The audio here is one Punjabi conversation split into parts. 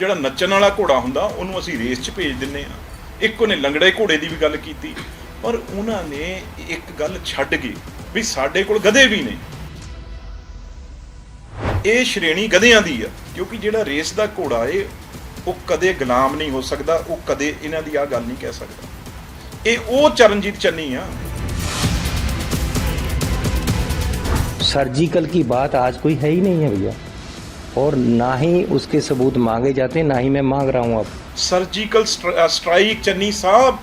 ਜਿਹੜਾ ਨੱਚਣ ਵਾਲਾ ਘੋੜਾ ਹੁੰਦਾ ਉਹਨੂੰ ਅਸੀਂ ਰੇਸ 'ਚ ਭੇਜ ਦਿੰਨੇ ਆ ਇੱਕ ਉਹਨੇ ਲੰਗੜੇ ਘੋੜੇ ਦੀ ਵੀ ਗੱਲ ਕੀਤੀ ਪਰ ਉਹਨਾਂ ਨੇ ਇੱਕ ਗੱਲ ਛੱਡ ਗਈ ਵੀ ਸਾਡੇ ਕੋਲ ਗਧੇ ਵੀ ਨੇ ਇਹ ਸ਼੍ਰੇਣੀ ਗਧਿਆਂ ਦੀ ਆ ਕਿਉਂਕਿ ਜਿਹੜਾ ਰੇਸ ਦਾ ਘੋੜਾ ਏ ਉਹ ਕਦੇ ਗੁਲਾਮ ਨਹੀਂ ਹੋ ਸਕਦਾ ਉਹ ਕਦੇ ਇਹਨਾਂ ਦੀ ਆ ਗੱਲ ਨਹੀਂ ਕਹਿ ਸਕਦਾ ਇਹ ਉਹ ਚਰਨਜੀਤ ਚੰਨੀ ਆ सर्जिकल की बात आज कोई है ही नहीं है भैया और ना ही उसके सबूत मांगे जाते हैं ना ही मैं मांग रहा हूँ अब ਸਰਜੀਕਲ ਸਟ੍ਰਾਈਕ ਚੰਨੀ ਸਾਹਿਬ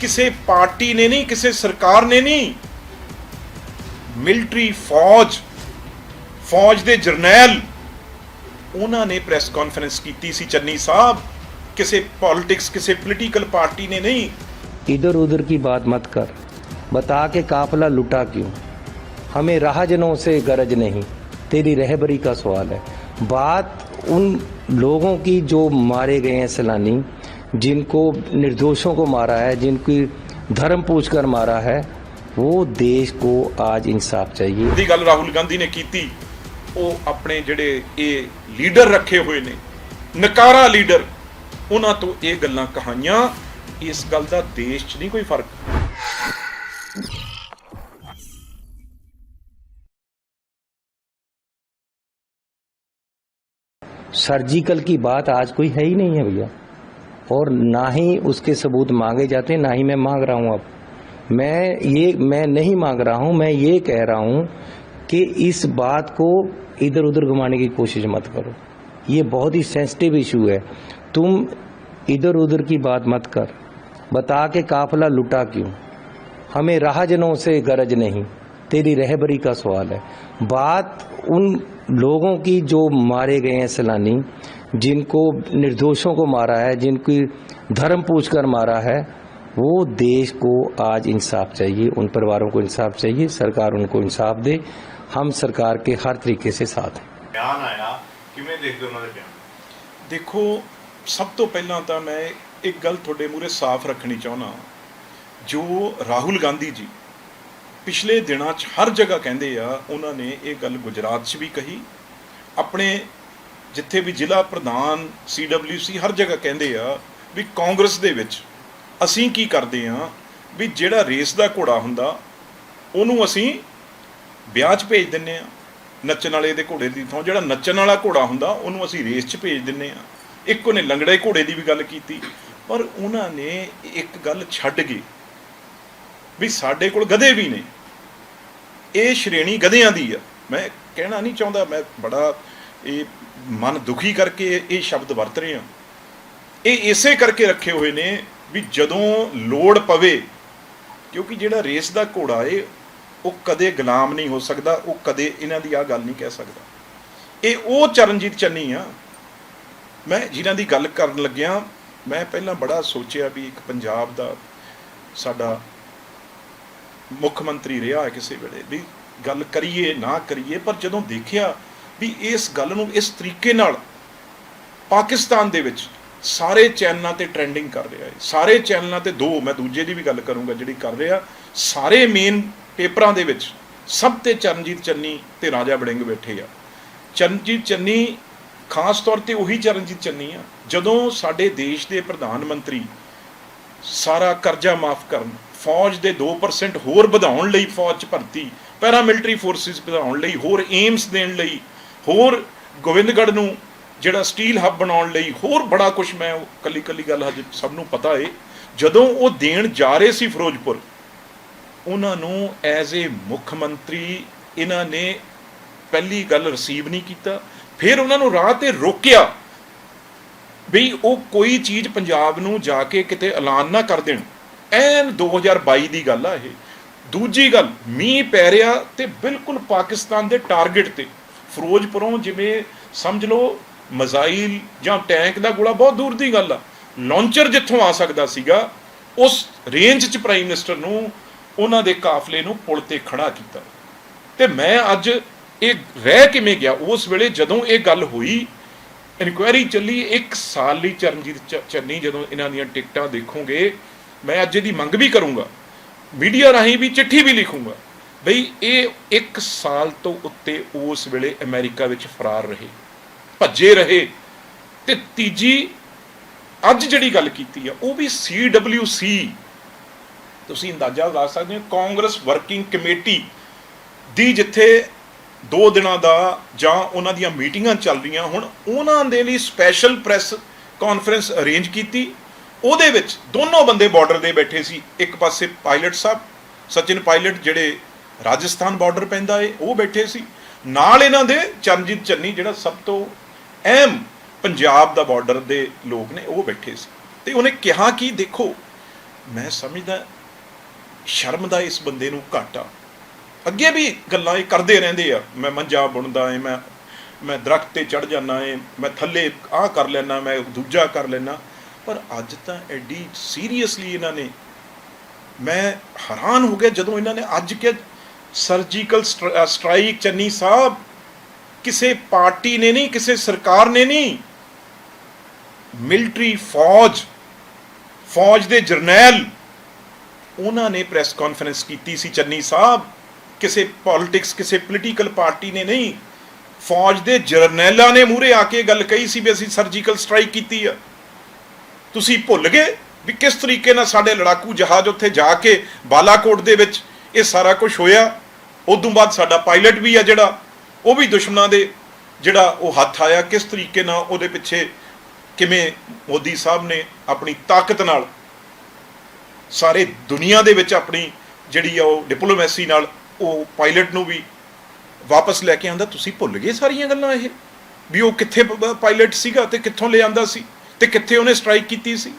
ਕਿਸੇ ਪਾਰਟੀ ਨੇ ਨਹੀਂ ਕਿਸੇ ਸਰਕਾਰ ਨੇ ਨਹੀਂ ਮਿਲਟਰੀ ਫੌਜ ਫੌਜ ਦੇ ਜਰਨੈਲ ਉਹਨਾਂ ਨੇ ਪ੍ਰੈਸ ਕਾਨਫਰੰਸ ਕੀਤੀ ਸੀ ਚੰਨੀ ਸਾਹਿਬ ਕਿਸੇ ਪੋਲਿਟਿਕਸ ਕਿਸੇ ਪੋਲੀਟੀਕਲ ਪਾਰਟੀ ਨੇ ਨਹੀਂ इधर उधर की बात मत कर बता के काफिला लुटा क्यों हमें राहजनों से गरज नहीं तेरी रहबरी का सवाल है बात उन लोगों की जो मारे गए हैं सैलानी जिनको निर्दोषों को मारा है जिनकी धर्म पूछ कर मारा है वो देश को आज इंसाफ चाहिए ਦੀ ਗੱਲ ਰਾਹੁਲ ਗਾਂਧੀ ਨੇ ਕੀਤੀ ਉਹ ਆਪਣੇ ਜਿਹੜੇ ਇਹ ਲੀਡਰ ਰੱਖੇ ਹੋਏ ਨੇ ਨਕਾਰਾ ਲੀਡਰ ਉਹਨਾਂ ਤੋਂ ਇਹ ਗੱਲਾਂ ਕਹਾਈਆਂ ਇਸ ਗੱਲ ਦਾ ਦੇਸ਼ 'ਚ ਨਹੀਂ ਕੋਈ ਫਰਕ सर्जिकल की बात आज कोई है ही नहीं है भैया। और ना ही उसके सबूत मांगे जाते हैं, ना ही मैं मांग रहा हूँ अब। मैं ये, मैं नहीं मांग रहा हूँ, मैं ये कह रहा हूँ कि इस बात को इधर उधर घुमाने की कोशिश मत करो। ये बहुत ही सेंसिटिव इशू है। तुम इधर उधर की बात मत कर। बता के काफिला लुटा क्यों? हमें राहजनों से गरज नहीं। तेरी रहबरी का सवाल है। बात उन लोगों की जो मारे गए हैं सैलानी जिनको निर्दोषों को मारा है जिनकी धर्म पूछ कर मारा है वो देश को आज इंसाफ चाहिए उन परिवारों को इंसाफ चाहिए सरकार उनको इंसाफ दे हम सरकार के हर तरीके से साथ हैं ਬਿਆਨ ਆਇਆ ਕਿਵੇਂ ਦੇਖਦੇ ਹੋ ਉਹਨਾਂ ਦੇ ਬਿਆਨ ਦੇਖੋ ਸਭ ਤੋਂ ਪਹਿਲਾਂ ਤਾਂ ਮੈਂ ਇੱਕ ਗੱਲ ਤੁਹਾਡੇ ਮੂਹਰੇ ਸਾਫ਼ ਰੱਖਣੀ ਚਾਹੁੰਦਾ ਜੋ ਰਾਹੁਲ ਗਾਂਧੀ ਜੀ ਪਿਛਲੇ ਦਿਨਾਂ 'ਚ ਹਰ ਜਗ੍ਹਾ ਕਹਿੰਦੇ ਆ, ਉਹਨਾਂ ਨੇ ਇਹ ਗੱਲ ਗੁਜਰਾਤ 'ਚ ਵੀ ਕਹੀ। ਆਪਣੇ ਜਿੱਥੇ ਵੀ ਜ਼ਿਲ੍ਹਾ ਪ੍ਰਧਾਨ ਸੀਡਬਲਯੂਸੀ ਹਰ ਜਗ੍ਹਾ ਕਹਿੰਦੇ ਆ ਵੀ ਕਾਂਗਰਸ ਦੇ ਵਿੱਚ ਅਸੀਂ ਕੀ ਕਰਦੇ ਆ ਵੀ ਜਿਹੜਾ ਰੇਸ ਦਾ ਘੋੜਾ ਹੁੰਦਾ, ਉਹਨੂੰ ਅਸੀਂ ਵਿਆਹ 'ਚ ਭੇਜ ਦਿੰਨੇ ਆ। ਨੱਚਣ ਵਾਲੇ ਦੇ ਘੋੜੇ ਦੀ ਥਾਂ, ਜਿਹੜਾ ਨੱਚਣ ਵਾਲਾ ਘੋੜਾ ਹੁੰਦਾ, ਉਹਨੂੰ ਅਸੀਂ ਰੇਸ 'ਚ ਭੇਜ ਦਿੰਨੇ ਆ। ਇੱਕ ਉਹਨੇ ਲੰਗੜੇ ਘੋੜੇ ਦੀ ਵੀ ਗੱਲ ਕੀਤੀ, ਪਰ ਉਹਨਾਂ ਨੇ ਇੱਕ ਗੱਲ ਛੱਡ ਗਈ ਵੀ ਸਾਡੇ ਕੋਲ ਗਧੇ ਵੀ ਨੇ। ਇਹ ਸ਼੍ਰੇਣੀ ਗਧਿਆਂ ਦੀ ਆ। ਮੈਂ ਕਹਿਣਾ ਨਹੀਂ ਚਾਹੁੰਦਾ, ਮੈਂ ਬੜਾ ਇਹ ਮਨ ਦੁਖੀ ਕਰਕੇ ਇਹ ਸ਼ਬਦ ਵਰਤ ਰਿਹਾ ਇਹ ਇਸੇ ਕਰਕੇ ਰੱਖੇ ਹੋਏ ਨੇ ਵੀ ਜਦੋਂ ਲੋੜ ਪਵੇ, ਕਿਉਂਕਿ ਜਿਹੜਾ ਰੇਸ ਦਾ ਘੋੜਾ ਏ, ਉਹ ਕਦੇ ਗੁਲਾਮ ਨਹੀਂ ਹੋ ਸਕਦਾ, ਉਹ ਕਦੇ ਇਹਨਾਂ ਦੀ ਆ ਗੱਲ ਨਹੀਂ ਕਹਿ ਸਕਦਾ। ਇਹ ਉਹ ਚਰਨਜੀਤ ਚੰਨੀ ਆ। ਮੈਂ ਜਿਨ੍ਹਾਂ ਦੀ ਗੱਲ ਕਰਨ ਲੱਗਿਆ, ਮੈਂ ਪਹਿਲਾਂ ਬੜਾ ਸੋਚਿਆ ਵੀ ਇੱਕ ਪੰਜਾਬ ਦਾ ਸਾਡਾ ਮੁੱਖ ਮੰਤਰੀ ਰਿਹਾ ਹੈ ਕਿਸੇ ਵੇਲੇ, ਵੀ ਗੱਲ ਕਰੀਏ, ਨਾ ਕਰੀਏ, ਪਰ ਜਦੋਂ ਦੇਖਿਆ ਵੀ ਇਸ ਗੱਲ ਨੂੰ ਇਸ ਤਰੀਕੇ ਨਾਲ ਪਾਕਿਸਤਾਨ ਦੇ ਵਿੱਚ ਸਾਰੇ ਚੈਨਲਾਂ ਤੇ ਟ੍ਰੈਂਡਿੰਗ ਕਰ ਰਿਹਾ ਹੈ। ਸਾਰੇ ਚੈਨਲਾਂ ਤੇ ਦੋ, ਮੈਂ ਦੂਜੇ ਦੀ ਵੀ ਗੱਲ ਕਰੂੰਗਾ ਜਿਹੜੀ ਕਰ ਰਿਹਾ, ਸਾਰੇ ਮੇਨ ਪੇਪਰਾਂ ਦੇ ਵਿੱਚ ਸਭ ਤੇ ਚਰਨਜੀਤ ਚੰਨੀ ਤੇ ਰਾਜਾ ਬੜਿੰਗ ਬੈਠੇ ਆ। ਚਰਨਜੀਤ ਚੰਨੀ ਖਾਸ ਤੌਰ ਤੇ ਉਹੀ ਚਰਨਜੀਤ ਚੰਨੀ ਆ। ਜਦੋਂ ਸਾਡੇ ਦੇਸ਼ ਦੇ ਪ੍ਰਧਾਨ ਮੰਤਰੀ ਸਾਰਾ ਕਰਜ਼ਾ ਮਾਫ ਕਰਨ ਫੌਜ ਦੇ 2% ਹੋਰ ਵਧਾਉਣ ਲਈ ਫੌਜ 'ਚ ਭਰਤੀ ਪੈਰਾ ਮਿਲਟਰੀ ਫੋਰਸਿਸ ਵਧਾਉਣ ਲਈ, ਹੋਰ ਏਮਸ ਦੇਣ ਲਈ, ਹੋਰ ਗੋਬਿੰਦਗੜ੍ਹ ਨੂੰ ਜਿਹੜਾ ਸਟੀਲ ਹੱਬ ਬਣਾਉਣ ਲਈ, ਹੋਰ ਬੜਾ ਕੁਝ ਮੈਂ ਉਹ ਕੱਲੀ ਕੱਲੀ ਗੱਲ ਹਜੇ ਸਭ ਨੂੰ ਪਤਾ ਏ। ਜਦੋਂ ਉਹ ਦੇਣ ਜਾ ਰਹੇ ਸੀ ਫਿਰੋਜ਼ਪੁਰ, ਉਹਨਾਂ ਨੂੰ ਐਜ਼ ਏ ਮੁੱਖ ਮੰਤਰੀ ਇਹਨਾਂ ਨੇ ਪਹਿਲੀ ਗੱਲ ਰਿਸੀਵ ਨਹੀਂ ਕੀਤਾ, ਫਿਰ ਉਹਨਾਂ ਨੂੰ ਰਾਹ ਤੇ ਰੋਕਿਆ ਵੀ ਉਹ ਕੋਈ ਚੀਜ਼ ਪੰਜਾਬ ਨੂੰ ਜਾ ਕੇ ਕਿਤੇ ਐਲਾਨ ਨਾ ਕਰ ਦੇਣ। ਐਨ 2022 ਦੀ ਗੱਲ ਆ ਇਹ। ਦੂਜੀ ਗੱਲ, ਮੀਂਹ ਪੈ ਰਿਹਾ ਤੇ ਬਿਲਕੁਲ ਪਾਕਿਸਤਾਨ ਦੇ ਟਾਰਗੇਟ ਤੇ। ਫਿਰੋਜ਼ਪੁਰੋਂ ਜਿਵੇਂ ਸਮਝ ਲਓ ਮਜ਼ਾਈਲ ਜਾਂ ਟੈਂਕ ਦਾ ਗੋਲਾ ਬਹੁਤ ਦੂਰ ਦੀ ਗੱਲ ਆ। ਲਾਂਚਰ ਜਿੱਥੋਂ ਆ ਸਕਦਾ ਸੀਗਾ, ਉਸ ਰੇਂਜ 'ਚ ਪ੍ਰਾਈਮ ਮਿਨਿਸਟਰ ਨੂੰ ਉਹਨਾਂ ਦੇ ਕਾਫਲੇ ਨੂੰ ਪੁਲ ਤੇ ਖੜਾ ਕੀਤਾ। ਤੇ ਮੈਂ ਅੱਜ ਇਹ ਰਹਿ ਕਿਵੇਂ ਗਿਆ? ਉਸ ਵੇਲੇ ਜਦੋਂ ਇਹ ਗੱਲ ਹੋਈ, ਇਨਕੁਆਇਰੀ ਚੱਲੀ ਇੱਕ ਸਾਲ ਲਈ ਚਰਨਜੀਤ ਚੰਨੀ ਜਦੋਂ ਇਹਨਾਂ ਦੀਆਂ ਟਿਕਟਾਂ ਦੇਖੋਗੇ ਮੈਂ ਅੱਜ ਇਹਦੀ ਮੰਗ ਵੀ ਕਰੂੰਗਾ, ਮੀਡੀਆ ਰਾਹੀਂ ਵੀ ਚਿੱਠੀ ਵੀ ਲਿਖੂੰਗਾ ਬਈ ਇਹ ਇੱਕ ਸਾਲ ਤੋਂ ਉੱਤੇ ਉਸ ਵੇਲੇ ਅਮਰੀਕਾ ਵਿੱਚ ਫਰਾਰ ਰਹੇ, ਭੱਜੇ ਰਹੇ ਤੇ ਤੀਜੀ ਅੱਜ ਜਿਹੜੀ ਗੱਲ ਕੀਤੀ ਆ, ਉਹ ਵੀ CWC ਤੁਸੀਂ ਅੰਦਾਜ਼ਾ ਲਗਾ ਸਕਦੇ ਹੋ, ਕਾਂਗਰਸ ਵਰਕਿੰਗ ਕਮੇਟੀ ਦੀ ਜਿੱਥੇ ਦੋ ਦਿਨਾਂ ਦਾ ਜਾਂ ਉਹਨਾਂ ਦੀਆਂ ਮੀਟਿੰਗਾਂ ਚੱਲ ਰਹੀਆਂ ਹੁਣ, ਉਹਨਾਂ ਦੇ ਲਈ ਸਪੈਸ਼ਲ ਪ੍ਰੈਸ ਕਾਨਫਰੰਸ ਅਰੇਂਜ ਕੀਤੀ ਉਹਦੇ ਵਿੱਚ ਦੋਨੋਂ ਬੰਦੇ ਬਾਰਡਰ ਦੇ ਬੈਠੇ ਸੀ। ਇੱਕ ਪਾਸੇ ਪਾਇਲਟ ਸਾਹਿਬ, ਸਚਿਨ ਪਾਇਲਟ ਜਿਹੜੇ ਰਾਜਸਥਾਨ ਬਾਰਡਰ ਪੈਂਦਾ ਏ, ਉਹ ਬੈਠੇ ਸੀ। ਨਾਲ ਇਹਨਾਂ ਦੇ ਚਰਨਜੀਤ ਚੰਨੀ ਜਿਹੜਾ ਸਭ ਤੋਂ ਅਹਿਮ ਪੰਜਾਬ ਦਾ ਬਾਰਡਰ ਦੇ ਲੋਕ ਨੇ, ਉਹ ਬੈਠੇ ਸੀ। ਤੇ ਉਹਨੇ ਕਿਹਾ ਕਿ ਦੇਖੋ, ਮੈਂ ਸਮਝਦਾ ਸ਼ਰਮ ਦਾ ਇਸ ਬੰਦੇ ਨੂੰ ਘਾਟਾ। ਅੱਗੇ ਵੀ ਗੱਲਾਂ ਇਹ ਕਰਦੇ ਰਹਿੰਦੇ ਆ। ਮੈਂ ਮੰਜਾ ਬੁਣਦਾ ਏ, ਮੈਂ ਮੈਂ ਦਰਖਤ ਤੇ ਚੜ ਜਾਂਦਾ ਏ, ਮੈਂ ਥੱਲੇ ਆਹ ਕਰ ਲੈਣਾ ਮੈਂ ਦੂਜਾ ਕਰ ਲੈਣਾ ਪਰ ਅੱਜ ਤਾਂ ਐਡੀ ਸੀਰੀਅਸਲੀ ਇਹਨਾਂ ਨੇ ਮੈਂ ਹੈਰਾਨ ਹੋ ਗਿਆ ਜਦੋਂ ਇਹਨਾਂ ਨੇ ਅੱਜ ਕਿਹਾ ਸਰਜੀਕਲ ਸਟ੍ਰਾਈਕ ਚੰਨੀ ਸਾਹਿਬ, ਕਿਸੇ ਪਾਰਟੀ ਨੇ ਨਹੀਂ, ਕਿਸੇ ਸਰਕਾਰ ਨੇ ਨਹੀਂ ਮਿਲਟਰੀ ਫੌਜ ਫੌਜ ਦੇ ਜਰਨੈਲ, ਉਹਨਾਂ ਨੇ ਪ੍ਰੈਸ ਕਾਨਫਰੰਸ ਕੀਤੀ ਸੀ ਚੰਨੀ ਸਾਹਿਬ, ਕਿਸੇ ਪੋਲਿਟਿਕਸ ਕਿਸੇ ਪੋਲੀਟੀਕਲ ਪਾਰਟੀ ਨੇ ਨਹੀਂ, ਫੌਜ ਦੇ ਜਰਨੈਲਾਂ ਨੇ ਮੂਹਰੇ ਆ ਕੇ ਗੱਲ ਕਹੀ ਸੀ ਵੀ ਅਸੀਂ ਸਰਜੀਕਲ ਸਟ੍ਰਾਈਕ ਕੀਤੀ ਆ। ਤੁਸੀਂ ਭੁੱਲ ਗਏ ਵੀ ਕਿਸ ਤਰੀਕੇ ਨਾਲ ਸਾਡੇ ਲੜਾਕੂ ਜਹਾਜ਼ ਉੱਥੇ ਜਾ ਕੇ ਬਾਲਾਕੋਟ ਦੇ ਵਿੱਚ ਇਹ ਸਾਰਾ ਕੁਝ ਹੋਇਆ। ਉਦੋਂ ਬਾਅਦ ਸਾਡਾ ਪਾਇਲਟ ਵੀ ਆ ਜਿਹੜਾ, ਉਹ ਵੀ ਦੁਸ਼ਮਣਾਂ ਦੇ ਜਿਹੜਾ ਉਹ ਹੱਥ ਆਇਆ। ਕਿਸ ਤਰੀਕੇ ਨਾਲ ਉਹਦੇ ਪਿੱਛੇ ਕਿਵੇਂ ਮੋਦੀ ਸਾਹਿਬ ਨੇ ਆਪਣੀ ਤਾਕਤ ਨਾਲ ਸਾਰੇ ਦੁਨੀਆ ਦੇ ਵਿੱਚ ਆਪਣੀ ਜਿਹੜੀ ਆ ਉਹ ਡਿਪਲੋਮੈਸੀ ਨਾਲ ਉਹ ਪਾਇਲਟ ਨੂੰ ਵੀ ਵਾਪਸ ਲੈ ਕੇ ਆਂਦਾ। ਤੁਸੀਂ ਭੁੱਲ ਗਏ ਸਾਰੀਆਂ ਗੱਲਾਂ ਇਹ, ਵੀ ਉਹ ਕਿੱਥੇ ਪਾਇਲਟ ਸੀਗਾ ਤੇ ਕਿੱਥੋਂ ਲੈ ਆਂਦਾ ਸੀ? ਤੇ ਕਿੱਥੇ ਉਹਨੇ ਸਟ੍ਰਾਈਕ ਕੀਤੀ ਸੀ?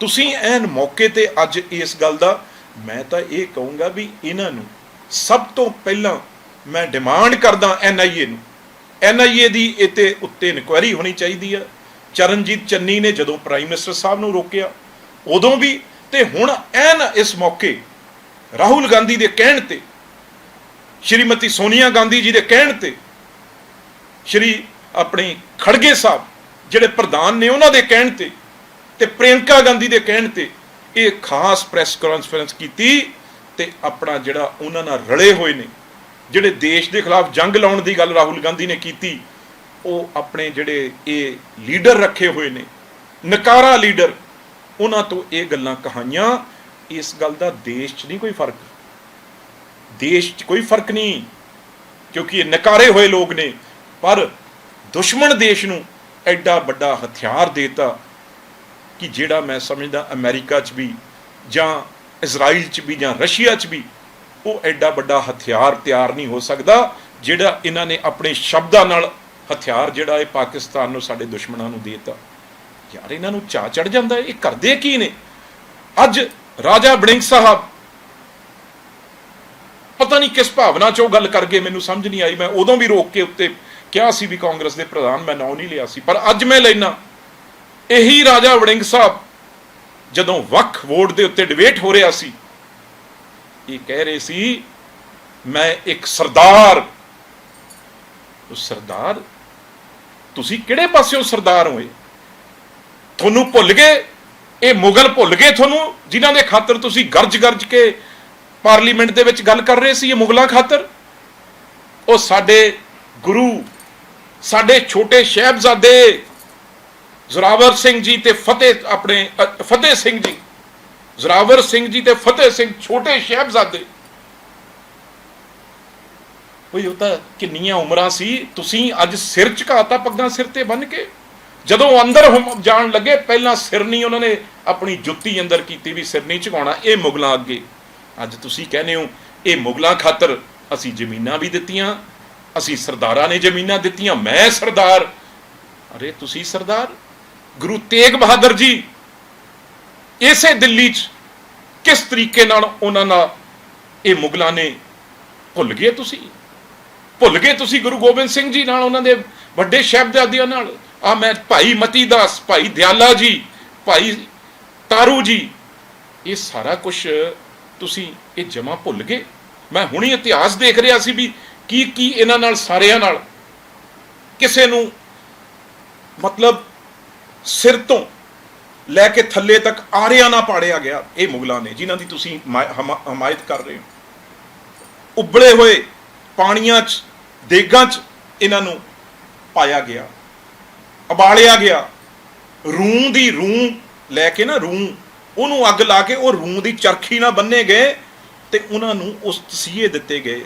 ਤੁਸੀਂ ਐਨ ਮੌਕੇ ਤੇ ਅੱਜ ਇਸ ਗੱਲ ਦਾ, ਮੈਂ ਤਾਂ ਇਹ ਕਹੂੰਗਾ ਵੀ ਇਹਨਾਂ ਨੂੰ ਸਭ ਤੋਂ ਪਹਿਲਾਂ ਮੈਂ ਡਿਮਾਂਡ ਕਰਦਾ ਐਨਆਈਏ ਨੂੰ। ਐਨਆਈਏ ਦੀ ਇਤੇ ਉੱਤੇ ਇਨਕੁਆਇਰੀ ਹੋਣੀ ਚਾਹੀਦੀ ਆ। ਚਰਨਜੀਤ ਚੰਨੀ ਨੇ ਜਦੋਂ ਪ੍ਰਾਈਮ ਮਿਨਿਸਟਰ ਸਾਹਿਬ ਨੂੰ ਰੋਕਿਆ, ਉਦੋਂ ਵੀ ਤੇ ਹੁਣ ਐਨ ਇਸ ਮੌਕੇ ਰਾਹੁਲ ਗਾਂਧੀ ਦੇ ਕਹਿਣ ਤੇ, ਸ਼੍ਰੀਮਤੀ ਸੋਨੀਆ ਗਾਂਧੀ ਜੀ ਦੇ ਕਹਿਣ ਤੇ, ਸ਼੍ਰੀ ਆਪਣੇ ਖੜਗੇ ਸਾਹਿਬ ਜਿਹੜੇ ਪ੍ਰਧਾਨ ਨੇ ਉਹਨਾਂ ਦੇ ਕਹਿਣ ਤੇ ਤੇ ਪ੍ਰਿਯੰਕਾ ਗਾਂਧੀ ਦੇ ਕਹਿਣ ਤੇ ਇਹ ਖਾਸ ਪ੍ਰੈਸ ਕਾਨਫਰੰਸ ਕੀਤੀ ਤੇ ਆਪਣਾ ਜਿਹੜਾ ਉਹਨਾਂ ਨਾਲ ਰਲੇ ਹੋਏ ਨੇ, ਜਿਹੜੇ ਦੇਸ਼ ਦੇ ਖਿਲਾਫ ਜੰਗ ਲਾਉਣ ਦੀ ਗੱਲ ਰਾਹੁਲ ਗਾਂਧੀ ਨੇ ਕੀਤੀ, ਉਹ ਆਪਣੇ ਜਿਹੜੇ ਇਹ ਲੀਡਰ ਰੱਖੇ ਹੋਏ ਨੇ, ਨਕਾਰਾ ਲੀਡਰ, ਉਹਨਾਂ ਤੋਂ ਇਹ ਗੱਲਾਂ ਕਹਾਈਆਂ, ਇਸ ਗੱਲ ਦਾ ਦੇਸ਼ 'ਚ ਨਹੀਂ ਕੋਈ ਫ਼ਰਕ। ਦੇਸ਼ 'ਚ ਕੋਈ ਫ਼ਰਕ ਨਹੀਂ, ਕਿਉਂਕਿ ਇਹ ਨਕਾਰੇ ਹੋਏ ਲੋਕ ਨੇ, ਪਰ ਦੁਸ਼ਮਣ ਦੇਸ਼ ਨੂੰ ਐਡਾ ਵੱਡਾ ਹਥਿਆਰ ਦੇਤਾ ਕਿ ਜਿਹੜਾ ਮੈਂ ਸਮਝਦਾ ਅਮਰੀਕਾ 'ਚ ਵੀ ਜਾਂ ਇਜ਼ਰਾਈਲ 'ਚ ਵੀ ਜਾਂ ਰਸ਼ੀਆ 'ਚ ਵੀ ਉਹ ਐਡਾ ਵੱਡਾ ਹਥਿਆਰ ਤਿਆਰ ਨਹੀਂ ਹੋ ਸਕਦਾ, ਜਿਹੜਾ ਇਹਨਾਂ ਨੇ ਆਪਣੇ ਸ਼ਬਦਾਂ ਨਾਲ ਹਥਿਆਰ ਜਿਹੜਾ ਇਹ ਪਾਕਿਸਤਾਨ ਨੂੰ ਸਾਡੇ ਦੁਸ਼ਮਣਾਂ ਨੂੰ ਦੇਤਾ। ਯਾਰ ਇਹਨਾਂ ਨੂੰ ਚਾ ਚੜ ਜਾਂਦਾ, ਇਹ ਕਰਦੇ ਕੀ ਨੇ? ਅੱਜ ਰਾਜਾ ਬੜਿੰਗ ਸਾਹਿਬ ਪਤਾ ਨਹੀਂ ਕਿਸ ਭਾਵਨਾ ਚ ਉਹ ਗੱਲ ਕਰ ਗਏ ਮੈਨੂੰ ਸਮਝ ਨਹੀਂ ਆਈ, ਮੈਂ ਉਦੋਂ ਵੀ ਰੋਕ ਕੇ ਉੱਤੇ ਕਿਹਾ ਸੀ ਵੀ ਕਾਂਗਰਸ ਦੇ ਪ੍ਰਧਾਨ, ਮੈਂ ਨਾਂ ਨਹੀਂ ਲਿਆ ਸੀ, ਪਰ ਅੱਜ ਮੈਂ ਲੈਣਾ ਇਹੀ ਰਾਜਾ ਵੜਿੰਗ ਸਾਹਿਬ, ਜਦੋਂ ਵੱਖ ਵੋਟ ਦੇ ਉੱਤੇ ਡਿਬੇਟ ਹੋ ਰਿਹਾ ਸੀ, ਇਹ ਕਹਿ ਰਹੇ ਸੀ, ਮੈਂ ਇੱਕ ਸਰਦਾਰ। ਉਹ ਸਰਦਾਰ, ਤੁਸੀਂ ਕਿਹੜੇ ਪਾਸਿਓਂ ਸਰਦਾਰ ਹੋਏ? ਤੁਹਾਨੂੰ ਭੁੱਲ ਗਏ? ਇਹ ਮੁਗਲ ਭੁੱਲ ਗਏ ਤੁਹਾਨੂੰ, ਜਿਨ੍ਹਾਂ ਦੇ ਖਾਤਰ ਤੁਸੀਂ ਗਰਜ-ਗਰਜ ਕੇ ਪਾਰਲੀਮੈਂਟ ਦੇ ਵਿੱਚ ਗੱਲ ਕਰ ਰਹੇ ਸੀ, ਇਹ ਮੁਗਲਾਂ ਖਾਤਰ? ਉਹ ਸਾਡੇ ਗੁਰੂ ਸਾਡੇ ਛੋਟੇ ਸ਼ਹਿਬਜ਼ਾਦੇ ਜ਼ੋਰਾਵਰ ਸਿੰਘ ਜੀ ਤੇ ਫਤਿਹ ਆਪਣੇ, ਫਤਿਹ ਸਿੰਘ ਜੀ, ਜ਼ੋਰਾਵਰ ਸਿੰਘ ਜੀ ਤੇ ਫਤਿਹ ਸਿੰਘ ਛੋਟੇ ਸ਼ਹਿਬਜ਼ਾਦੇ। ਉਹ ਉਹ ਤਾਂ ਕਿੰਨੀਆਂ ਉਮਰਾਂ ਸੀ, ਤੁਸੀਂ ਅੱਜ ਸਿਰ ਝੁਕਾਤਾ ਪੱਗਾਂ ਸਿਰ ਤੇ ਬੰਨ ਕੇ। ਜਦੋਂ ਅੰਦਰ ਜਾਣ ਲੱਗੇ, ਪਹਿਲਾਂ ਸਿਰ ਨਹੀਂ ਉਹਨਾਂ ਨੇ ਆਪਣੀ ਜੁੱਤੀ ਅੰਦਰ ਕੀਤੀ ਵੀ ਸਿਰ ਨਹੀਂ ਝੁਕਾਉਣਾ, ਇਹ ਮੁਗਲਾਂ ਅੱਗੇ। ਅੱਜ ਤੁਸੀਂ ਕਹਿੰਦੇ ਹੋ, ਇਹ ਮੁਗਲਾਂ ਖਾਤਰ ਅਸੀਂ ਜ਼ਮੀਨਾਂ ਵੀ ਦਿੱਤੀਆਂ ਅਸੀਂ ਸਰਦਾਰਾਂ ਨੇ ਜ਼ਮੀਨਾਂ ਦਿੱਤੀਆਂ, ਮੈਂ ਸਰਦਾਰ। ਅਰੇ ਤੁਸੀਂ ਸਰਦਾਰ? ਗੁਰੂ ਤੇਗ ਬਹਾਦਰ ਜੀ, ਇਸੇ ਦਿੱਲੀ 'ਚ ਕਿਸ ਤਰੀਕੇ ਨਾਲ ਉਹਨਾਂ ਨਾਲ ਇਹ ਮੁਗਲਾਂ ਨੇ ਭੁੱਲ ਗਏ ਤੁਸੀਂ? ਭੁੱਲ ਗਏ ਤੁਸੀਂ ਗੁਰੂ ਗੋਬਿੰਦ ਸਿੰਘ ਜੀ ਨਾਲ, ਉਹਨਾਂ ਦੇ ਵੱਡੇ ਸ਼ਹਿਬਜ਼ਾਦਿਆਂ ਨਾਲ? ਆ ਮੈਂ ਭਾਈ ਮਤੀ ਦਾਸ ਭਾਈ ਦਿਆਲਾ ਜੀ, ਭਾਈ ਤਾਰੂ ਜੀ, ਇਹ ਸਾਰਾ ਕੁਝ ਤੁਸੀਂ ਇਹ ਜਮਾ ਭੁੱਲ ਗਏ। ਮੈਂ ਹੁਣੀ ਇਤਿਹਾਸ ਦੇਖ ਰਿਹਾ ਸੀ ਵੀ ਕੀ ਕੀ ਇਹਨਾਂ ਨਾਲ ਸਾਰਿਆਂ ਨਾਲ ਕਿਸੇ ਨੂੰ ਮਤਲਬ ਸਿਰ ਤੋਂ ਲੈ ਕੇ ਥੱਲੇ ਤੱਕ ਆਰਿਆਂ ਨਾ ਪਾੜਿਆ ਗਿਆ ਇਹ ਮੁਗਲਾਂ ਨੇ, ਜਿਨ੍ਹਾਂ ਦੀ ਤੁਸੀਂ ਹਮਾ- ਹਮਾ- ਹਮਾਇਤ ਕਰ ਰਹੇ ਹੋ। ਉਬਲੇ ਹੋਏ ਪਾਣੀਆਂ 'ਚ, ਦੇਗਾਂ 'ਚ ਇਹਨਾਂ ਨੂੰ ਪਾਇਆ ਗਿਆ ਉਬਾਲਿਆ ਗਿਆ। ਰੂੰ ਦੀ ਰੂੰ ਲੈ ਕੇ ਨਾ ਰੂੰ ਉਹਨੂੰ ਅੱਗ ਲਾ ਕੇ ਉਹ ਰੂੰ ਦੀ ਚਰਖੀ ਨਾਲ ਬੰਨੇ ਗਏ ਤੇ ਉਹਨਾਂ ਨੂੰ ਉਸ ਤਸੀਹੇ ਦਿੱਤੇ ਗਏ।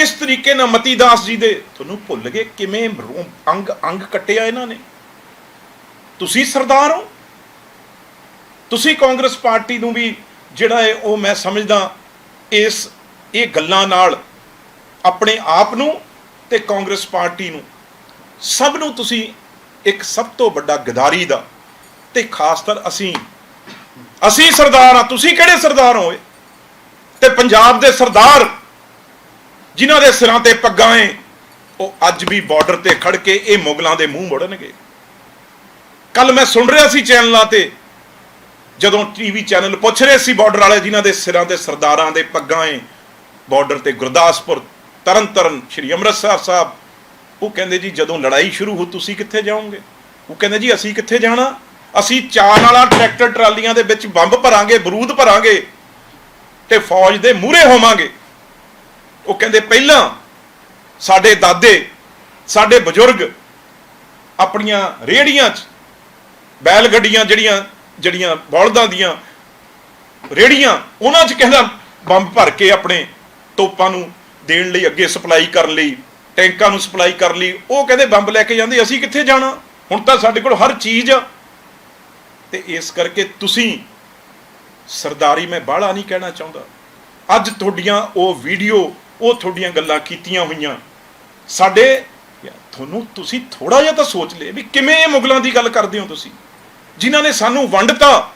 ਕਿਸ ਤਰੀਕੇ ਨਾਲ ਮਤੀ ਦਾਸ ਜੀ ਦੇ ਤੁਹਾਨੂੰ ਭੁੱਲ ਗਏ? ਕਿਵੇਂ ਅੰਗ ਅੰਗ ਕੱਟਿਆ ਇਹਨਾਂ ਨੇ? ਤੁਸੀਂ ਸਰਦਾਰ ਹੋ? ਤੁਸੀਂ ਕਾਂਗਰਸ ਪਾਰਟੀ ਨੂੰ ਵੀ ਜਿਹੜਾ ਹੈ ਉਹ ਮੈਂ ਸਮਝਦਾ ਇਸ ਇਹ ਗੱਲਾਂ ਨਾਲ ਆਪਣੇ ਆਪ ਨੂੰ ਤੇ ਕਾਂਗਰਸ ਪਾਰਟੀ ਨੂੰ। ਸਭ ਨੂੰ ਤੁਸੀਂ ਇੱਕ ਸਭ ਤੋਂ ਵੱਡਾ ਗਦਾਰੀ ਦਾ ਤੇ ਖਾਸ ਕਰ ਅਸੀਂ। ਅਸੀਂ ਸਰਦਾਰ ਆ ਤੁਸੀਂ ਕਿਹੜੇ ਸਰਦਾਰ ਹੋਏ? ਤੇ ਪੰਜਾਬ ਦੇ ਸਰਦਾਰ ਜਿਨ੍ਹਾਂ ਦੇ ਸਿਰਾਂ ਤੇ ਪੱਗਾਂ ਏ, ਉਹ ਅੱਜ ਵੀ ਬਾਰਡਰ ਤੇ ਖੜ ਕੇ ਇਹ ਮੁਗਲਾਂ ਦੇ ਮੂੰਹ ਮੋੜਨਗੇ। ਕੱਲ ਮੈਂ ਸੁਣ ਰਿਹਾ ਸੀ ਚੈਨਲਾਂ ਤੇ, ਜਦੋਂ ਟੀਵੀ ਚੈਨਲ ਪੁੱਛ ਰਹੇ ਸੀ ਬਾਰਡਰ ਵਾਲੇ ਜਿਨ੍ਹਾਂ ਦੇ ਸਿਰਾਂ ਤੇ ਸਰਦਾਰਾਂ ਦੇ ਪੱਗਾਂ ਏ ਬਾਰਡਰ ਤੇ ਗੁਰਦਾਸਪੁਰ, ਤਰਨਤਰਨ, ਸ਼੍ਰੀ ਅੰਮ੍ਰਿਤਸਰ ਸਾਹਿਬ, ਉਹ ਕਹਿੰਦੇ ਜੀ, ਜਦੋਂ ਲੜਾਈ ਸ਼ੁਰੂ ਹੋ, ਤੁਸੀਂ ਕਿੱਥੇ ਜਾਓਗੇ? ਉਹ ਕਹਿੰਦੇ ਜੀ, ਅਸੀਂ ਕਿੱਥੇ ਜਾਣਾ? ਅਸੀਂ ਚਾਰ ਵਾਲਾ ਟਰੈਕਟਰ ਟਰਾਲੀਆਂ ਦੇ ਵਿੱਚ ਬੰਬ ਭਰਾਂਗੇ, ਬਰੂਦ ਭਰਾਂਗੇ ਤੇ ਫੌਜ ਦੇ ਮੂਹਰੇ ਹੋਵਾਂਗੇ। ਉਹ ਕਹਿੰਦੇ ਪਹਿਲਾਂ ਸਾਡੇ ਦਾਦੇ, ਸਾਡੇ ਬਜ਼ੁਰਗ ਆਪਣੀਆਂ ਰੇੜੀਆਂ 'ਚ ਬੈਲ ਗੱਡੀਆਂ ਜਿਹੜੀਆਂ ਜਿਹੜੀਆਂ ਬਲਦਾਂ ਦੀਆਂ ਰੇੜੀਆਂ ਉਹਨਾਂ 'ਚ ਕਹਿੰਦਾ ਬੰਬ ਭਰ ਕੇ ਆਪਣੇ ਤੋਪਾਂ ਨੂੰ ਦੇਣ ਲਈ, ਅੱਗੇ ਸਪਲਾਈ ਕਰਨ ਲਈ, ਟੈਂਕਾਂ ਨੂੰ ਸਪਲਾਈ ਕਰਨ ਲਈ, ਉਹ ਕਹਿੰਦੇ ਬੰਬ ਲੈ ਕੇ ਜਾਂਦੇ, ਅਸੀਂ ਕਿੱਥੇ ਜਾਣਾ? ਹੁਣ ਤਾਂ ਸਾਡੇ ਕੋਲ ਹਰ ਚੀਜ਼ ਆ। ਤੇ ਇਸ ਕਰਕੇ ਤੁਸੀਂ ਸਰਦਾਰੀ ਮੈਂ ਬਾਹਲਾ ਨਹੀਂ ਕਹਿਣਾ ਚਾਹੁੰਦਾ। ਅੱਜ ਤੁਹਾਡੀਆਂ ਉਹ ਵੀਡੀਓ ਉਹ ਤੁਹਾਡੀਆਂ ਗੱਲਾਂ ਕੀਤੀਆਂ ਹੋਈਆਂ। ਸਾਡੇ, ਤੁਹਾਨੂੰ ਤੁਸੀਂ ਥੋੜਾ ਜਿਹਾ ਤਾਂ ਸੋਚ ਲਏ ਵੀ ਕਿਵੇਂ ਇਹ ਮੁਗਲਾਂ ਦੀ ਗੱਲ ਕਰਦੇ ਹੋ ਤੁਸੀਂ। ਜਿਨ੍ਹਾਂ ਨੇ ਸਾਨੂੰ ਵੰਡਤਾ,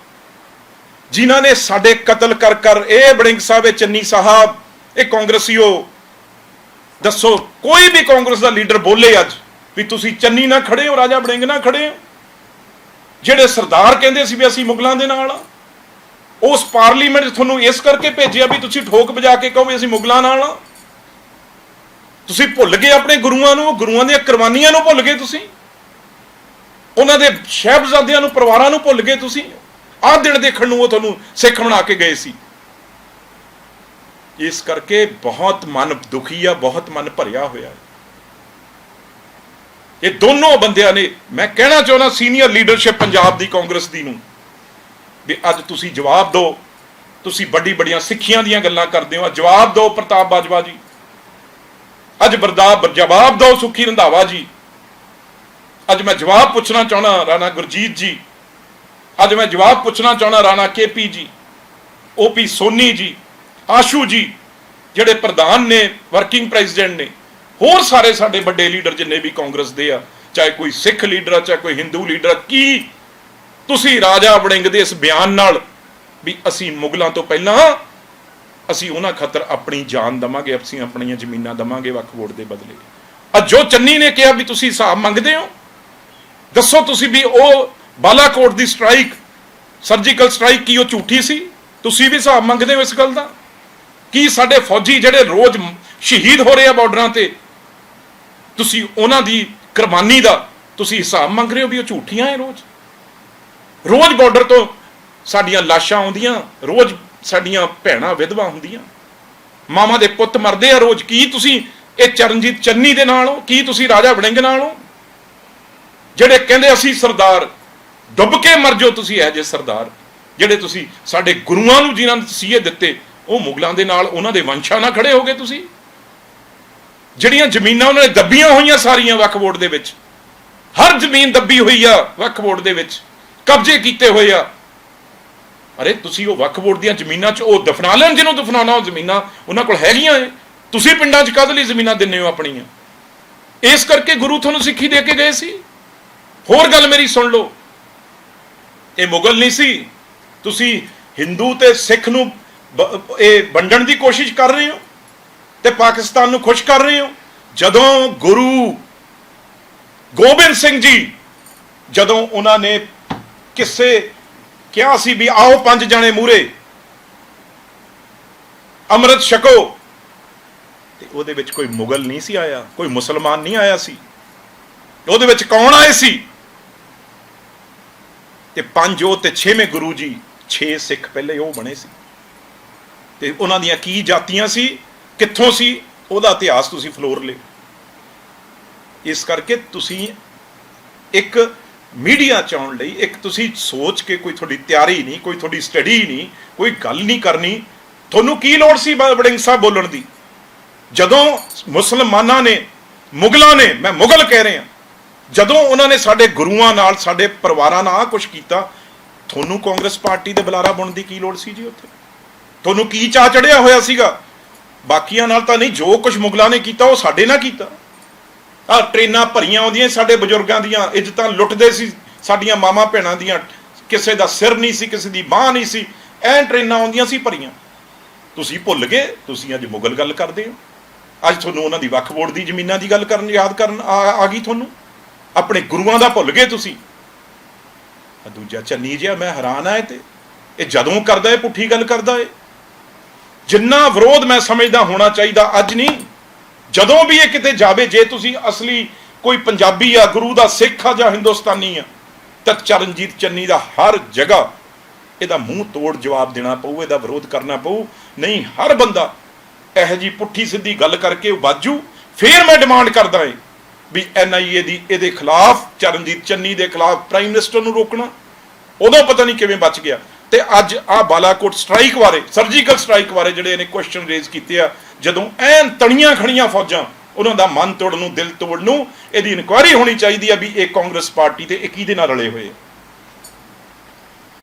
ਜਿਨ੍ਹਾਂ ਨੇ ਸਾਡੇ ਕਤਲ ਕਰ ਕਰ, ਇਹ ਬੜਿੰਗ ਸਾਹਿਬ, ਇਹ ਚੰਨੀ ਸਾਹਿਬ, ਇਹ ਕਾਂਗਰਸੀਓ, ਦੱਸੋ, ਕੋਈ ਵੀ ਕਾਂਗਰਸ ਦਾ ਲੀਡਰ ਬੋਲੇ ਅੱਜ ਵੀ ਤੁਸੀਂ ਚੰਨੀ ਨਾਲ ਖੜੇ ਹੋ, ਰਾਜਾ ਬੜਿੰਗ ਨਾਲ ਖੜੇ ਹੋ। ਜਿਹੜੇ ਸਰਦਾਰ ਕਹਿੰਦੇ ਸੀ ਵੀ ਅਸੀਂ ਮੁਗਲਾਂ ਦੇ ਨਾਲ ਆ, ਉਸ ਪਾਰਲੀਮੈਂਟ 'ਚ ਤੁਹਾਨੂੰ ਇਸ ਕਰਕੇ ਭੇਜਿਆ ਵੀ ਤੁਸੀਂ ਠੋਕ ਵਜਾ ਕੇ ਕਹੋ ਵੀ ਅਸੀਂ ਮੁਗਲਾਂ ਨਾਲ ਆ। ਤੁਸੀਂ ਭੁੱਲ ਗਏ ਆਪਣੇ ਗੁਰੂਆਂ ਨੂੰ, ਗੁਰੂਆਂ ਦੀਆਂ ਕੁਰਬਾਨੀਆਂ ਨੂੰ ਭੁੱਲ ਗਏ ਤੁਸੀਂ? ਉਹਨਾਂ ਦੇ ਸ਼ਹਿਬਜ਼ਾਦਿਆਂ ਨੂੰ, ਪਰਿਵਾਰਾਂ ਨੂੰ ਭੁੱਲ ਗਏ ਤੁਸੀਂ? ਆਹ ਦਿਨ ਦੇਖਣ ਨੂੰ ਉਹ ਤੁਹਾਨੂੰ ਸਿੱਖ ਬਣਾ ਕੇ ਗਏ ਸੀ। ਇਸ ਕਰਕੇ ਬਹੁਤ ਮਨ ਦੁਖੀ ਆ, ਬਹੁਤ ਮਨ ਭਰਿਆ ਹੋਇਆ ਇਹ ਦੋਨੋਂ ਬੰਦਿਆਂ ਨੇ, ਮੈਂ ਕਹਿਣਾ ਚਾਹੁੰਦਾ ਸੀਨੀਅਰ ਲੀਡਰਸ਼ਿਪ ਪੰਜਾਬ ਦੀ ਕਾਂਗਰਸ ਦੀ ਨੂੰ, ਵੀ ਅੱਜ ਤੁਸੀਂ ਜਵਾਬ ਦਿਓ। ਤੁਸੀਂ ਵੱਡੀ ਵੱਡੀਆਂ ਸਿੱਖੀਆਂ ਦੀਆਂ ਗੱਲਾਂ ਕਰਦੇ ਹੋ। ਜਵਾਬ ਦਿਓ ਪ੍ਰਤਾਪ ਬਾਜਵਾ ਜੀ। ਅੱਜ ਬਰਦਾਬ ਜਵਾਬ ਦਿਓ ਸੁਖੀ ਰੰਧਾਵਾ ਜੀ। ਅੱਜ ਮੈਂ ਜਵਾਬ ਪੁੱਛਣਾ ਚਾਹਣਾ ਰਾਣਾ ਗੁਰਜੀਤ ਜੀ। ਅੱਜ ਮੈਂ ਜਵਾਬ ਪੁੱਛਣਾ ਚਾਹਣਾ ਰਾਣਾ ਕੇਪੀ ਜੀ। ਓਪੀ ਸੋਨੀ ਜੀ ਆਸ਼ੂ ਜੀ ਜਿਹੜੇ ਪ੍ਰਧਾਨ ਨੇ ਵਰਕਿੰਗ ਪ੍ਰੈਜ਼ੀਡੈਂਟ ਨੇ। ਹੋਰ ਸਾਰੇ ਸਾਡੇ ਵੱਡੇ ਲੀਡਰ ਜਿੰਨੇ ਵੀ ਕਾਂਗਰਸ ਦੇ ਆ ਚਾਹੇ ਕੋਈ ਸਿੱਖ ਲੀਡਰ ਆ ਚਾਹੇ ਕੋਈ ਹਿੰਦੂ ਲੀਡਰ ਆ, ਕੀ ਤੁਸੀਂ ਰਾਜਾ ਵੜਿੰਗ ਦੇ ਇਸ ਬਿਆਨ ਨਾਲ ਵੀ ਅਸੀਂ ਮੁਗਲਾਂ ਤੋਂ ਪਹਿਲਾਂ ਅਸੀਂ ਉਹਨਾਂ ਖਾਤਰ ਆਪਣੀ ਜਾਨ ਦਵਾਂਗੇ, ਅਸੀਂ ਆਪਣੀਆਂ ਜ਼ਮੀਨਾਂ ਦਵਾਂਗੇ, ਵੱਖ ਵੋਟ ਦੇ ਬਦਲੇ। ਅੱਜ ਜੋ ਚੰਨੀ ਨੇ ਕਿਹਾ ਵੀ ਤੁਸੀਂ ਹਿਸਾਬ ਮੰਗਦੇ ਹੋ, ਦੱਸੋ ਤੁਸੀਂ ਵੀ ਉਹ ਬਾਲਾਕੋਟ ਦੀ ਸਟ੍ਰਾਈਕ, ਸਰਜੀਕਲ ਸਟ੍ਰਾਈਕ ਕੀ ਉਹ ਝੂਠੀ ਸੀ? ਤੁਸੀਂ ਵੀ ਹਿਸਾਬ ਮੰਗਦੇ ਹੋ ਇਸ ਗੱਲ ਦਾ? ਕੀ ਸਾਡੇ ਫੌਜੀ ਜਿਹੜੇ ਰੋਜ਼ ਸ਼ਹੀਦ ਹੋ ਰਹੇ ਆ ਬਾਰਡਰਾਂ ਤੇ, ਤੁਸੀਂ ਉਹਨਾਂ ਦੀ ਕੁਰਬਾਨੀ ਦਾ ਤੁਸੀਂ ਹਿਸਾਬ ਮੰਗ ਰਹੇ ਹੋ ਵੀ ਉਹ ਝੂਠੀਆਂ ਹੈ ਰੋਜ਼? ਰੋਜ਼ ਬਾਰਡਰ ਤੋਂ ਸਾਡੀਆਂ ਲਾਸ਼ਾਂ ਆਉਂਦੀਆਂ, ਰੋਜ਼ ਸਾਡੀਆਂ ਭੈਣਾਂ ਵਿਧਵਾ ਹੁੰਦੀਆਂ। ਮਾਵਾਂ ਦੇ ਪੁੱਤ ਮਰਦੇ ਆ ਰੋਜ਼। ਕੀ ਤੁਸੀਂ ਇਹ ਚਰਨਜੀਤ ਚੰਨੀ ਦੇ ਨਾਲ ਹੋ? ਕੀ ਤੁਸੀਂ ਰਾਜਾ ਵੜਿੰਗ ਨਾਲ ਹੋ? ਜਿਹੜੇ ਕਹਿੰਦੇ ਅਸੀਂ ਸਰਦਾਰ, ਡੁੱਬ ਕੇ ਮਰ ਜਾਓ ਤੁਸੀਂ ਇਹ ਜੇ ਸਰਦਾਰ। ਜਿਹੜੇ ਤੁਸੀਂ ਸਾਡੇ ਗੁਰੂਆਂ ਨੂੰ ਜਿਨ੍ਹਾਂ ਨੇ ਤਸੀਹੇ ਦਿੱਤੇ, ਉਹ ਮੁਗਲਾਂ ਦੇ ਨਾਲ, ਉਹਨਾਂ ਦੇ ਵੰਸ਼ਾਂ ਨਾਲ ਖੜੇ ਹੋਗੇ ਤੁਸੀਂ। ਜਿਹੜੀਆਂ ਜ਼ਮੀਨਾਂ ਉਹਨਾਂ ਨੇ ਦੱਬੀਆਂ ਹੋਈਆਂ ਸਾਰੀਆਂ ਵਕਫ ਬੋਰਡ ਦੇ ਵਿੱਚ। ਹਰ ਜ਼ਮੀਨ ਦੱਬੀ ਹੋਈ ਆ ਵਕਫ ਬੋਰਡ ਦੇ ਵਿੱਚ। ਕਬਜ਼ੇ ਕੀਤੇ ਹੋਏ ਆ। ਅਰੇ ਤੁਸੀਂ ਉਹ ਵਕਫ ਬੋਰਡ ਦੀਆਂ ਜ਼ਮੀਨਾਂ 'ਚ ਉਹ ਦਫਨਾ ਲੈਣ ਜਿਹਨੂੰ ਦਫਨਾਉਣਾ, ਉਹ ਜ਼ਮੀਨਾਂ ਉਹਨਾਂ ਕੋਲ ਹੈਗੀਆਂ ਏ ਤੁਸੀਂ ਪਿੰਡਾਂ 'ਚ ਕਦ ਲਈ ਜ਼ਮੀਨਾਂ ਦਿੰਨੇ ਹੋ ਆਪਣੀਆਂ? ਇਸ ਕਰਕੇ ਗੁਰੂ ਤੁਹਾਨੂੰ ਸਿੱਖੀ ਦੇ ਕੇ ਗਏ ਸੀ। ਹੋਰ ਗੱਲ ਮੇਰੀ ਸੁਣ ਲਓ। ਇਹ ਮੁਗਲ ਨਹੀਂ ਸੀ। ਤੁਸੀਂ ਹਿੰਦੂ ਤੇ ਸਿੱਖ ਨੂੰ ਇਹ ਵੰਡਣ ਦੀ ਕੋਸ਼ਿਸ਼ ਕਰ ਰਹੇ ਹੋ ਤੇ ਪਾਕਿਸਤਾਨ ਨੂੰ ਖੁਸ਼ ਕਰ ਰਹੇ ਹੋ। ਜਦੋਂ ਗੁਰੂ ਗੋਬਿੰਦ ਸਿੰਘ ਜੀ, ਜਦੋਂ ਉਹਨਾਂ ਨੇ ਕਿਸੇ ਕਿਹਾ ਸੀ ਵੀ ਆਓ ਪੰਜ ਜਣੇ ਮੂਰੇ। ਅੰਮ੍ਰਿਤ ਛਕੋ। ਤੇ ਉਹਦੇ ਵਿੱਚ ਕੋਈ ਮੁਗਲ ਨਹੀਂ ਸੀ ਆਇਆ, ਕੋਈ ਮੁਸਲਮਾਨ ਨਹੀਂ ਆਇਆ ਸੀ। ਉਹਦੇ ਵਿੱਚ ਕੌਣ ਆਏ ਸੀ? ਤੇ ਪੰਜ ਉਹ ਤੇ ਛੇਵੇਂ ਗੁਰੂ ਜੀ, ਛੇ ਸਿੱਖ ਪਹਿਲੇ ਉਹ ਬਣੇ ਸੀ। ਤੇ ਉਹਨਾਂ ਦੀਆਂ ਕੀ ਜਾਤੀਆਂ ਸੀ, ਕਿੱਥੋਂ ਸੀ, ਉਹਦਾ ਇਤਿਹਾਸ ਤੁਸੀਂ ਫਲੋਰ ਲਿਓ। ਇਸ ਕਰਕੇ ਤੁਸੀਂ ਇੱਕ ਮੀਡੀਆ ਚ ਆਉਣ ਲਈ ਇੱਕ ਤੁਸੀਂ ਸੋਚ ਕੇ ਕੋਈ ਤੁਹਾਡੀ ਤਿਆਰੀ ਨਹੀਂ, ਕੋਈ ਤੁਹਾਡੀ ਸਟੱਡੀ ਨਹੀਂ, ਕੋਈ ਗੱਲ ਨਹੀਂ ਕਰਨੀ, ਤੁਹਾਨੂੰ ਕੀ ਲੋੜ ਸੀ ਬੜਿੰਗ ਸਾਹਿਬ ਬੋਲਣ ਦੀ? ਜਦੋਂ ਮੁਸਲਮਾਨਾਂ ਨੇ, ਮੁਗਲਾਂ ਨੇ, ਮੈਂ ਮੁਗਲ ਕਹਿ ਰਿਹਾ, ਜਦੋਂ ਉਹਨਾਂ ਨੇ ਸਾਡੇ ਗੁਰੂਆਂ ਨਾਲ, ਸਾਡੇ ਪਰਿਵਾਰਾਂ ਨਾਲ ਆਹ ਕੁਝ ਕੀਤਾ, ਤੁਹਾਨੂੰ ਕਾਂਗਰਸ ਪਾਰਟੀ ਦੇ ਬੁਲਾਰਾ ਬੁਣ ਦੀ ਕੀ ਲੋੜ ਸੀ ਜੀ ਉੱਥੇ? ਤੁਹਾਨੂੰ ਕੀ ਚਾਹ ਚੜਿਆ ਹੋਇਆ ਸੀਗਾ? ਬਾਕੀਆਂ ਨਾਲ ਤਾਂ ਨਹੀਂ, ਜੋ ਕੁਝ ਮੁਗਲਾਂ ਨੇ ਕੀਤਾ, ਉਹ ਸਾਡੇ ਨਾਲ ਕੀਤਾ। ਆ ਟ੍ਰੇਨਾਂ ਭਰੀਆਂ ਆਉਂਦੀਆਂ ਸਾਡੇ ਬਜ਼ੁਰਗਾਂ ਦੀਆਂ, ਇੱਜ਼ਤਾਂ ਲੁੱਟਦੇ ਸੀ ਸਾਡੀਆਂ ਮਾਵਾਂ ਭੈਣਾਂ ਦੀਆਂ। ਕਿਸੇ ਦਾ ਸਿਰ ਨਹੀਂ ਸੀ, ਕਿਸੇ ਦੀ ਬਾਹ ਨਹੀਂ ਸੀ। ਐ ਟ੍ਰੇਨਾਂ ਆਉਂਦੀਆਂ ਸੀ ਭਰੀਆਂ। ਤੁਸੀਂ ਭੁੱਲ ਗਏ, ਤੁਸੀਂ ਅੱਜ ਮੁਗਲ ਗੱਲ ਕਰਦੇ ਹੋ। ਅੱਜ ਤੁਹਾਨੂੰ ਉਹਨਾਂ ਦੀ ਵਕਫ ਬੋਰਡ ਦੀ ਜ਼ਮੀਨਾਂ ਦੀ ਗੱਲ ਕਰਨ, ਯਾਦ ਕਰਨ ਆ ਗਈ ਤੁਹਾਨੂੰ। ਆਪਣੇ ਗੁਰੂਆਂ ਦਾ ਭੁੱਲ ਗਏ ਤੁਸੀਂ। ਦੂਜਾ ਚੰਨੀ ਜਿਹਾ, ਮੈਂ ਹੈਰਾਨ ਆ ਇਹ ਤੇ। ਇਹ ਜਦੋਂ ਕਰਦਾ ਇਹ ਪੁੱਠੀ ਗੱਲ ਕਰਦਾ ਏ। ਜਿੰਨਾ ਵਿਰੋਧ ਮੈਂ ਸਮਝਦਾ ਹੋਣਾ ਚਾਹੀਦਾ, ਅੱਜ ਨਹੀਂ। ਜਦੋਂ ਵੀ ਇਹ ਕਿਤੇ ਜਾਵੇ, ਜੇ ਤੁਸੀਂ ਅਸਲੀ ਕੋਈ ਪੰਜਾਬੀ ਆ, ਗੁਰੂ ਦਾ ਸਿੱਖ ਆ ਜਾਂ ਹਿੰਦੁਸਤਾਨੀ ਆ, ਤਾਂ ਚਰਨਜੀਤ ਚੰਨੀ ਦਾ ਹਰ ਜਗ੍ਹਾ ਇਹਦਾ ਮੂੰਹ ਤੋੜ ਜਵਾਬ ਦੇਣਾ ਪਊ, ਇਹਦਾ ਵਿਰੋਧ ਕਰਨਾ ਪਊ। ਨਹੀਂ, ਹਰ ਬੰਦਾ ਇਹੋ ਜੀ ਪੁੱਠੀ ਸਿੱਧੀ ਗੱਲ ਕਰਕੇ ਵਾਜੂ, ਫੇਰ ਮੈਂ ਡਿਮਾਂਡ ਕਰਦਾ ਏ ਵੀ ਐਨਆਈਏ ਦੀ ਇਹਦੇ ਖਿਲਾਫ, ਚਰਨਜੀਤ ਚੰਨੀ ਦੇ ਖਿਲਾਫ ਪ੍ਰਾਈਮ ਮਿਨਿਸਟਰ ਨੂੰ ਰੋਕਣਾ। ਉਦੋਂ ਪਤਾ ਨਹੀਂ ਕਿਵੇਂ ਬਚ ਗਿਆ। ਤੇ ਅੱਜ ਆ ਬਾਲਾਕੋਟ ਸਟ੍ਰਾਈਕ ਬਾਰੇ ਸਰਜੀਕਲ ਸਟ੍ਰਾਈਕ ਬਾਰੇ ਜਿਹੜੇ ਇਹਨੇ ਕੁਐਸਚਨ ਰੇਜ਼ ਕੀਤੇ ਆ ਜਦੋਂ ਐਨ ਤਣੀਆਂ ਖੜੀਆਂ ਫੌਜਾਂ ਉਹਨਾਂ ਦਾ ਮਨ ਤੋੜਨ ਨੂੰ, ਦਿਲ ਤੋੜਨ ਨੂੰ, ਇਹਦੀ ਇਨਕੁਆਇਰੀ ਹੋਣੀ ਚਾਹੀਦੀ ਹੈ ਵੀ ਇਹ ਕਾਂਗਰਸ ਪਾਰਟੀ ਤੇ ਇਹ ਕਿਹਦੇ ਨਾਲ ਰਲੇ ਹੋਏ ਆ।